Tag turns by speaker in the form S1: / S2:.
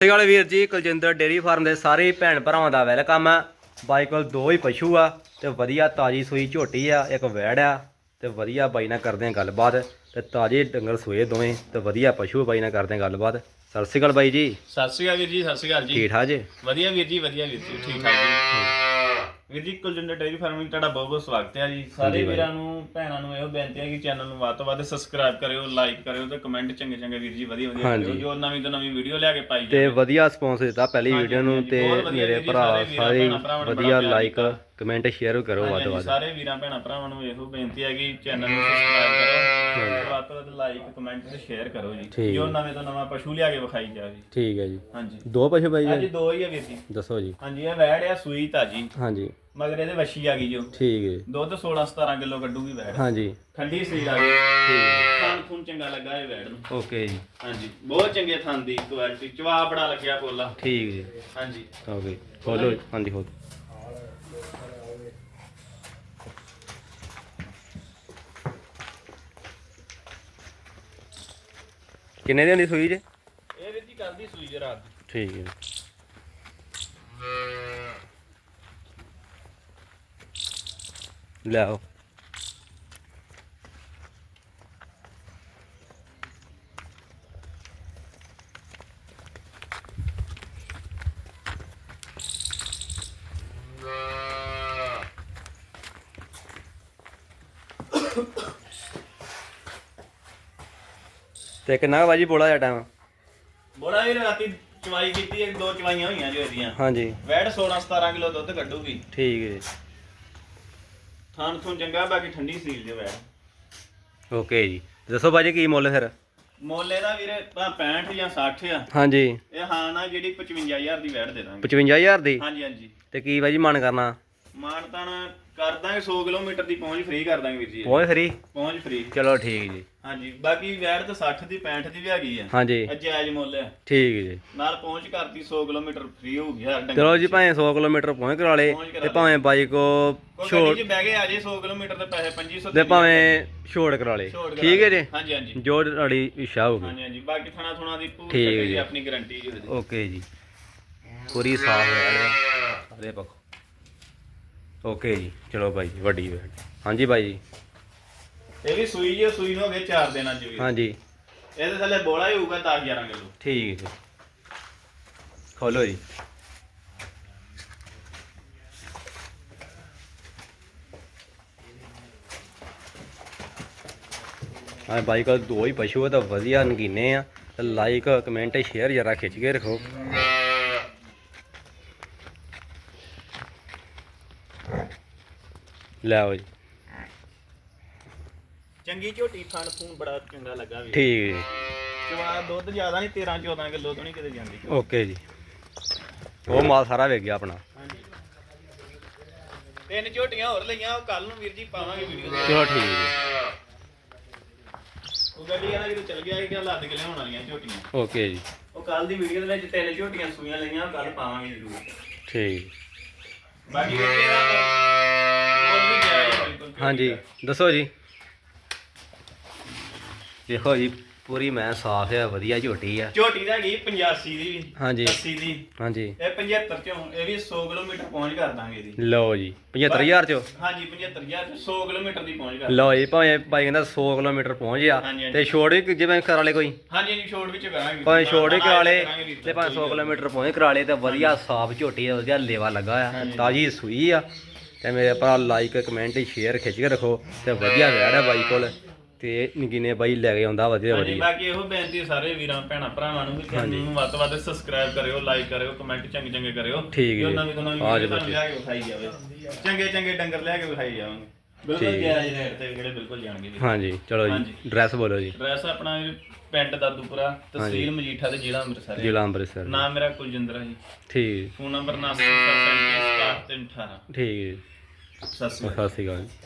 S1: ਸਤਿ ਵਾਲੇ ਵੀਰ ਜੀ ਕੁਲਜਿੰਦਰ ਡੇਰੀ ਫਾਰਮ ਦੇ ਸਾਰੇ ਭੈਣ ਭਰਾਵਾਂ ਦਾ ਵੈਲਕਮ ਆ। ਬਾਈ ਕੋਲ ਦੋ ਹੀ ਪਸ਼ੂ ਆ ਤੇ ਵਧੀਆ ਤਾਜੀ ਸੂਈ ਝੋਟੀ ਆ ਇੱਕ ਵੈੜ ਆ ਤੇ ਵਧੀਆ ਬਾਈ ਨਾਲ ਕਰਦੇ ਆ ਗੱਲਬਾਤ ਤੇ ਤਾਜੇ ਡੰਗਰ ਸੂਏ ਦੋਵੇਂ ਤੇ ਵਧੀਆ ਪਸ਼ੂ ਬਾਈ ਨਾਲ ਕਰਦੇ ਆ ਗੱਲਬਾਤ। ਸਤਿ ਸ਼੍ਰੀ ਅਕਾਲ ਬਾਈ ਜੀ।
S2: ਸਤਿ ਸ਼੍ਰੀ ਅਕਾਲ ਵੀਰ ਜੀ ਸਤਿ ਸ਼੍ਰੀ ਅਕਾਲ ਜੀ।
S1: ਠੀਕ ਠਾਕ ਜੀ?
S2: ਵਧੀਆ ਵੀਰ ਜੀ ਵਧੀਆ ਵੀਰ ਜੀ ਠੀਕ ਠਾਕ ਜੀ। ਵੀਰ ਜੀ ਕੁਲਜਿੰਦਰ ਡੇਅਰੀ ਫਾਰਮ ਵਿੱਚ ਤੁਹਾਡਾ ਬਹੁਤ ਬਹੁਤ ਸਵਾਗਤ ਹੈ ਜੀ ਸਾਰੇ। ਵੀਰਾਂ ਨੂੰ ਭੈਣਾਂ ਨੂੰ ਇਹੋ ਬੇਨਤੀ ਹੈ ਕਿ ਚੈਨਲ ਨੂੰ ਵੱਧ ਤੋਂ ਵੱਧ ਸਬਸਕ੍ਰਾਈਬ ਕਰਿਓ ਲਾਈਕ ਕਰਿਓ ਤੇ ਕਮੈਂਟ ਚੰਗੇ ਚੰਗੇ ਵੀਰ ਜੀ ਵਧੀਆ ਵਧੀਆ। ਕਰਿਓ ਜੋ ਨਵੀਂ ਤੋਂ ਨਵੀਂ ਵੀਡੀਓ ਲਿਆ ਕੇ ਪਾਈ
S1: ਤੇ ਵਧੀਆ ਰਿਸਪੌਂਸ ਦਿੱਤਾ ਪਹਿਲੀ ਵੀਡੀਓ ਨੂੰ ਤੇ ਮੇਰੇ ਭਰਾ
S2: ਸਾਰੇ
S1: ਵਧੀਆ ਲਾਈਕ। ਕਮੈਂਟ ਸ਼ੇਅਰ ਕਰੋ ਵੱਧ ਤੋਂ
S2: ਹਾਂਜੀ,
S1: ਵੱਧ।
S2: ਸਾਰੇ ਵੀਰਾਂ ਭੈਣਾਂ ਭਰਾਵਾਂ ਨੂੰ ਇਹੋ ਬੇਨਤੀ ਹੈ ਕਿ ਚੈਨਲ ਨੂੰ ਸਬਸਕ੍ਰਾਈਬ ਕਰੋ। ਵੱਧ ਤੋਂ ਵੱਧ ਲਾਈਕ ਕਮੈਂਟ ਤੇ ਸ਼ੇਅਰ ਕਰੋ ਜੀ।
S1: ਠੀਕ।
S2: ਜੋ ਨਵੇਂ ਤੋਂ ਨਵਾਂ ਪਸ਼ੂ ਲਿਆ ਕੇ ਵਿਖਾਈ ਜਾਵੇ।
S1: ਠੀਕ ਹੈ ਜੀ।
S2: ਹਾਂਜੀ।
S1: ਦੋ ਪਸ਼ੂ ਬਾਈ
S2: ਅੱਜ
S1: ਜੀ
S2: ਦੋ ਹੀ ਆ ਵੀਰ ਜੀ।
S1: ਦੱਸੋ ਜੀ।
S2: ਹਾਂਜੀ ਇਹ ਵੈੜ ਆ ਸੂਈ ਤਾਜੀ
S1: ਹਾਂਜੀ।
S2: ਮਗਰ ਇਹਦੇ ਵੱਛੀ ਆ ਗਈ ਜੋ
S1: ਠੀਕ ਹੈ।
S2: ਦੁੱਧ 16 17 ਕਿਲੋ ਕੱਢੂਗੀ ਵੈੜ।
S1: ਹਾਂਜੀ।
S2: ਠੰਡੀ ਸਰੀਰ ਆ ਗਈ। ਖਾਣ ਖੂਨ ਚੰਗਾ ਲੱਗਾ ਇਹ ਵੈੜ ਨੂੰ।
S1: ਓਕੇ ਜੀ।
S2: ਹਾਂਜੀ ਬਹੁਤ ਚੰਗੇ ਥਣ ਦੀ ਕੁਆਲਿਟੀ ਚਵਾ ਬੜਾ ਲੱਗਿਆ ਪੋਲਾ
S1: ਠੀਕ ਜੀ।
S2: ਹਾਂਜੀ।
S1: ਓਕੇ। ਖੋਲੋ। ਹਾਂਜੀ ਖੋਲ। ਕਿੰਨੇ ਦਿਨ ਦੀ ਸੂਈ ਜੇ?
S2: ਇਹ ਵੀਰ ਜੀ ਕਰਦੀ ਸੂਈ ਜੇ ਰਾਤ ਦੀ।
S1: ਠੀਕ ਹੈ। ਲੈ ਆਓ। ਤੇ ਕਿੰਨਾ ਬਾਜੀ ਬੋਲਾ ਜਾ ਟਾਈਮ
S2: ਬੋੜਾ ਇਹ ਰਾਤੀ ਚਵਾਈ ਕੀਤੀ ਇੱਕ ਦੋ ਚਵਾਈਆਂ ਹੋਈਆਂ ਜੋ ਇਹਦੀਆਂ।
S1: ਹਾਂਜੀ।
S2: ਵੈੜ 16 17 ਕਿਲੋ ਦੁੱਧ ਕੱਢੂਗੀ।
S1: ਠੀਕ ਹੈ ਜੀ।
S2: ਥੁਣ ਚੰਗਾ ਬਾਕੀ ਠੰਡੀ ਸਰੀਰ ਜੇ ਵੈੜ।
S1: ਓਕੇ ਜੀ। ਦੱਸੋ ਬਾਜੀ ਕੀ ਮੁੱਲ ਫਿਰ?
S2: ਮੋਲੇ ਦਾ ਵੀਰੇ ਭਾਂ 65 ਜਾਂ 60 ਆ।
S1: ਹਾਂਜੀ।
S2: ਇਹ ਹਾਂ ਨਾ ਜਿਹੜੀ 55000 ਦੀ ਵੈੜ ਦੇ ਦਾਂਗੇ।
S1: 55000 ਦੀ?
S2: ਹਾਂਜੀ ਹਾਂਜੀ।
S1: ਤੇ ਕੀ ਬਾਜੀ ਮਨ ਕਰਨਾ?
S2: ਮਾਨ ਤਾਨ ਕਰ ਦਾਂਗੇ 100 ਕਿਲੋਮੀਟਰ ਦੀ ਪਹੁੰਚ ਫ੍ਰੀ ਕਰ ਦਾਂਗੇ ਵੀਰ ਜੀ
S1: ਪਹੁੰਚ ਫਰੀ
S2: ਪਹੁੰਚ ਫ੍ਰੀ
S1: ਚਲੋ ਠੀਕ ਜੀ।
S2: ਹਾਂਜੀ ਬਾਕੀ ਵੈੜ ਤਾਂ 60 ਦੀ 65 ਦੀ ਵੀ ਹੈਗੀ ਆ।
S1: ਹਾਂਜੀ।
S2: ਇਹ ਜਾਇਜ਼ ਮੁੱਲ ਹੈ
S1: ਠੀਕ ਜੀ।
S2: ਨਾਲ ਪਹੁੰਚ ਕਰਤੀ 100 ਕਿਲੋਮੀਟਰ ਫ੍ਰੀ ਹੋ ਗਿਆ ਡੰਗਰ
S1: ਚਲੋ ਜੀ ਭਾਵੇਂ 100 ਕਿਲੋਮੀਟਰ ਪਹੁੰਚ ਕਰਾ ਲੇ
S2: ਪਹੁੰਚ ਕਰਾ
S1: ਤੇ। ਭਾਵੇਂ ਬਾਈ ਕੋ
S2: ਕੋਈ
S1: ਛੋੜ
S2: 'ਚ ਬਹਿ ਕੇ ਆ ਜੇ 100 ਕਿਲੋਮੀਟਰ ਦੇ ਪੈਸੇ 2500
S1: ਤੇ ਭਾਵੇਂ ਛੋੜ ਕਰਾ ਲੇ।
S2: ਛੋੜ ਕਰਾ
S1: ਠੀਕ ਹੈ ਜੀ?
S2: ਹਾਂਜੀ ਹਾਂਜੀ।
S1: ਜੋ ਤੁਹਾਡੀ ਇੱਛਾ ਹੋਊਗੀ।
S2: ਹਾਂਜੀ ਹਾਂਜੀ। ਬਾਕੀ ਥਣਾ ਥੁਣਾ ਦੀ ਪੂਰੀ
S1: ਠੀਕ
S2: ਜੀ। ਆਪਣੀ ਗਾਰੰਟੀ ਜੀ ਉਹਦੀ।
S1: ਓਕੇ ਜੀ। ਪੂਰੀ ਸਾਫ਼ ਹੈ। ਸਾਰੇ ਪੱਖੋਂ। ਓਕੇ ਜੀ ਚਲੋ ਬਾਈ ਜੀ ਵੱਡੀ ਬੈਠ ਹਾਂਜੀ ਬਾਈ ਜੀ।
S2: ਇਹ ਵੀ ਸੂਈ ਜੀ ਸੂਈ ਨੂੰ ਹੋ ਗਏ 4 ਦਿਨਾਂ ਚ ਵੀ।
S1: ਹਾਂਜੀ।
S2: ਇਹਦੇ ਥੱਲੇ ਬੋਲਾ ਹੀ ਹੋਊਗਾ 10 11 ਕਿਲੋ।
S1: ਠੀਕ ਹੈ ਖੋਲੋ ਜੀ। ਹਾਂ ਬਾਈ ਕੋਲ ਦੋ ਹੀ ਪਸ਼ੂ ਆ ਤਾਂ ਵਧੀਆ ਨਗੀਨੇ ਆ। ਲਾਈਕ ਕਮੈਂਟ ਸ਼ੇਅਰ ਜਰਾ ਖਿੱਚ ਕੇ ਰੱਖੋ। ਲੈ ਆਓ ਜੀ।
S2: ਚੰਗੀ ਝੋਟੀ ਥਣ ਫੂਨ ਬੜਾ ਚੰਗਾ ਲੱਗਾ ਵੀ।
S1: ਠੀਕ ਹੈ
S2: ਜਵਾ ਦੁੱਧ ਜ਼ਿਆਦਾ ਨਹੀਂ 13 14 ਕਿਲੋ ਤੋਂ ਨਹੀਂ ਕਿਤੇ ਜਾਂਦੀ।
S1: ਓਕੇ ਜੀ। ਉਹ ਮਾਲ ਸਾਰਾ ਵੇਚ ਗਿਆ ਆਪਣਾ।
S2: ਹਾਂਜੀ। ਤਿੰਨ ਝੋਟੀਆਂ ਹੋਰ ਲਈਆਂ ਉਹ ਕੱਲ ਨੂੰ ਵੀਰ ਜੀ ਪਾਵਾਂਗੇ ਵੀਡੀਓ
S1: ਚਲੋ ਠੀਕ ਹੈ
S2: ਉਹ ਗੱਡੀ ਵਾਲਾ ਜਦੋਂ ਚੱਲ ਗਿਆ ਕਿ ਲੱਦ ਕੇ ਲਿਆਉਣ ਵਾਲੀਆਂ ਝੋਟੀਆਂ।
S1: ਓਕੇ ਜੀ।
S2: ਉਹ ਕੱਲ ਦੀ ਵੀਡੀਓ ਦੇ ਵਿੱਚ ਤਿੰਨ ਝੋਟੀਆਂ ਸੂਈਆਂ ਲਈਆਂ ਉਹ ਕੱਲ ਪਾਵਾਂਗੇ ਜ਼ਰੂਰ।
S1: ਠੀਕ।
S2: ਬਾਕੀ ਵੀਰ ਜੀ
S1: ਹਾਂਜੀ। ਦੱਸੋ ਜੀ। ਦੇਖੋ ਜੀ ਪੂਰੀ ਮੈਂ ਸਾਫ਼ ਹੈ ਵਧੀਆ ਝੋਟੀ ਆ।
S2: ਝੋਟੀ ਦਾ ਹੈਗੀ 85 ਦੀ। ਵੀ
S1: ਹਾਂਜੀ।
S2: 80 ਦੀ।
S1: ਹਾਂਜੀ।
S2: ਇਹ 75 ਚੋਂ ਇਹ ਵੀ 100 ਕਿਲੋਮੀਟਰ ਪਹੁੰਚ ਕਰ ਦਾਂਗੇ ਇਹਦੀ
S1: ਲਓ ਜੀ 75000 ਚੋ?
S2: ਹਾਂਜੀ 75000 ਚ 100 ਕਿਲੋਮੀਟਰ ਦੀ ਪਹੁੰਚ ਕਰ
S1: ਲਓ ਜੀ ਭਾਵੇਂ ਭਾਈ ਕਹਿੰਦਾ 100 ਕਿਲੋਮੀਟਰ ਪਹੁੰਚ ਗਿਆ। ਤੇ ਛੋੜ ਵੀ ਜਿਵੇਂ ਕਰਾ ਲੇ ਕੋਈ?
S2: ਹਾਂਜੀ ਹਾਂਜੀ ਛੋੜ ਵਿੱਚ ਕਰਾਂਗੇ।
S1: ਭਾਵੇਂ ਛੋੜ ਵੀ ਕਰਾ ਲੇ ਤੇ ਭਾਵੇਂ 100
S2: ਕੋਈ ਗੱਲ
S1: ਕਿਲੋਮੀਟਰ ਪਹੁੰਚ ਕਰਾ ਲੇ ਤੇ ਵਧੀਆ ਸਾਫ਼ ਝੋਟੀ ਆ ਵਧੀਆ ਲੇਵਾ ਲੱਗਾ ਆ। ਤਾਜੀ ਸੂਈ ਆ। ਤੇ ਮੇਰੇ ਭਰਾ ਲਾਈਕ ਕਮੈਂਟ ਸ਼ੇਅਰ ਖਿੱਚ ਕੇ ਰੱਖੋ ਤੇ ਵਧੀਆ ਵੈੜ ਆ ਬਾਈ ਕੋਲ। ਤੇ ਨਿੱਕੀਨੇ ਬਾਈ ਲੈ ਕੇ ਆਉਂਦਾ ਵਧੀਆ
S2: ਬਾਕੀ ਇਹੋ ਬੇਨਤੀ ਸਾਰੇ ਵੀਰਾਂ ਭੈਣਾਂ ਭਰਾਵਾਂ ਨੂੰ ਵੀ ਚੈਨਲ ਨੂੰ ਵੱਧ ਵੱਧ ਸਬਸਕ੍ਰਾਈਬ ਕਰਿਓ ਲਾਈਕ ਕਰਿਓ ਕਮੈਂਟ ਚੰਗੇ ਚੰਗੇ ਕਰਿਓ।
S1: ਠੀਕ ਹੈ।
S2: ਨਵੀਂ ਤੋਂ ਨਵੀਂ ਵੀਡੀਓ। ਲਿਆ ਕੇ ਵਿਖਾਈ ਜਾਵੇ। ਚੰਗੇ ਚੰਗੇ ਡੰਗਰ ਲਿਆ ਕੇ ਵਿਖਾਈ ਜਾਵਾਂਗੇ। ਬਿਲਕੁਲ। ਜਾਇਜ਼ ਰੇਟ ਤੇ ਜਿਹੜੇ ਬਿਲਕੁਲ ਜਾਣਗੇ ਜੀ।
S1: ਹਾਂਜੀ ਚਲੋ ਜੀ
S2: ਹਾਂਜੀ।
S1: ਡਰੈਸ ਬੋਲੋ ਜੀ।
S2: ਐਡਰੈਸ ਆਪਣਾ ਇਹ ਪਿੰਡ ਦਾਦੂਪੁਰਾ ਤਹਿਸੀਲ ਮਜੀਠਾ ਤੇ ਜ਼ਿਲ੍ਹਾ ਅੰਮ੍ਰਿਤਸਰ। ਹੈ।
S1: ਜ਼ਿਲ੍ਹਾ ਅੰਮ੍ਰਿਤਸਰ।
S2: ਨਾਮ ਮੇਰਾ ਕੁਲਜਿੰਦਰ ਹੈ ਜੀ।
S1: ਠੀਕ।
S2: ਫੋਨ ਨੰਬਰ 9737
S1: ਠੀਕ ਜੀ।
S2: ਸਤਿ ਸ਼੍ਰੀ ਅਕਾਲ।
S1: ਸਤਿ ਸ਼੍ਰੀ ਅਕਾਲ